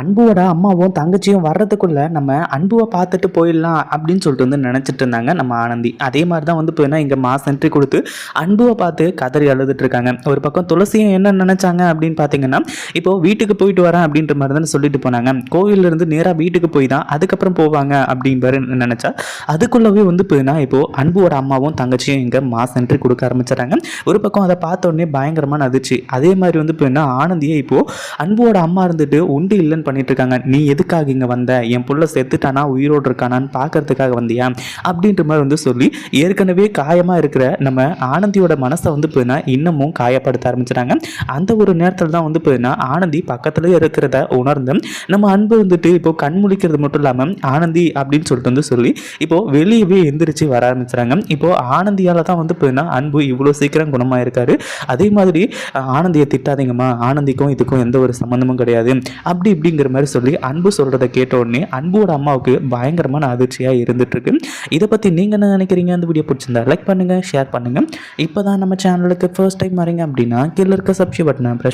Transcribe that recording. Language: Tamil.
அன்புவோட அம்மாவும் தங்கச்சியும் வர்றதுக்குள்ள நம்ம அன்புவை பார்த்துட்டு போயிடலாம் அப்படின்னு சொல்லிட்டு வந்து நினச்சிட்டு இருந்தாங்க நம்ம ஆனந்தி. அதே மாதிரி தான் வந்து போயினா இங்கே மாஸ் என்ட்ரி கொடுத்து அன்புவை பார்த்து கதறி அழுதுட்டு இருக்காங்க. ஒரு பக்கம் துளசியும் என்ன நினைச்சாங்க அப்படின்னு பார்த்தீங்கன்னா இப்போ வீட்டுக்கு போயிட்டு வரேன் அப்படின்ற மாதிரி தான் சொல்லிட்டு போனாங்க. கோவில்ல இருந்து நேராக வீட்டுக்கு போய் தான் அதுக்கப்புறம் போவாங்க அப்படின்னு நினைச்சா அதுக்குள்ளவே வந்து போயினா இப்போ அன்புவோட அம்மாவும் தங்கச்சியும் இங்கே மாஸ் என்ட்ரி கொடுக்க ஆரம்பிச்சிட்டாங்க ஒரு பக்கம் அதை பார்த்த உடனே பயங்கரமான அதிர்ச்சி. அதே மாதிரி வந்து போயினா ஆனந்தியே இப்போ அன்புவோட அம்மா இருந்துட்டு உண்டு இல்லைன்னு பண்ணிட்டு இருக்காங்க. நீ எதுக்காக இங்கே வந்த? என் புள்ள செத்துட்டானா? உயிரோடு இருக்கானான்னு பார்க்கறதுக்காக வந்தியா? அப்படின்ற மாதிரி வந்து சொல்லி ஏற்கனவே காயமாக இருக்கிற நம்ம ஆனந்தியோட மனசை வந்து போயினா இன்னமும் காயப்படுத்த ஆரம்பிச்சிட்டாங்க. அந்த ஒரு நேரத்தில் தான் வந்து போயினா ஆனந்தி பக்கத்துலேயே இருக்கிறத உணர்ந்து நம்ம அன்பு வந்துட்டு இப்போ கண் முழிக்கிறது மட்டும் இல்லாமல் ஆனந்தி அப்படின்னு சொல்லிட்டு வந்து சொல்லி இப்போ வெளியவே எந்திரிச்சு வர ஆரம்பிச்சுறாங்க இப்போ ஆனந்தியால் தான் வந்து போயினா அன்பு இவ்வளோ சீக்கிரம் குணமாக இருக்காரு அதே மாதிரி ஆனந்தியை திட்டாதீங்கம்மா. ஆனந்திக்கும் இதுக்கும் எந்த ஒரு சம்மந்தமும் கிடையாது. அப்படி இப்படி அப்படிங்கிற மாதிரி சொல்லி அன்பு சொல்கிறத கேட்ட உடனே அன்போட அம்மாவுக்கு பயங்கரமான அதிர்ச்சியாக இருந்துட்டு இருக்கு இதை பற்றி நீங்கள் என்ன நினைக்கிறீங்க? அந்த வீடியோ பிடிச்சிருந்தா லைக் பண்ணுங்கள் ஷேர் பண்ணுங்கள் இப்போ தான் நம்ம சேனலுக்கு ஃபர்ஸ்ட் டைம் வரீங்க அப்படின்னா கீழே இருக்க சப்ஸ்கிரைப் பட்டனை ப்ரெஸ்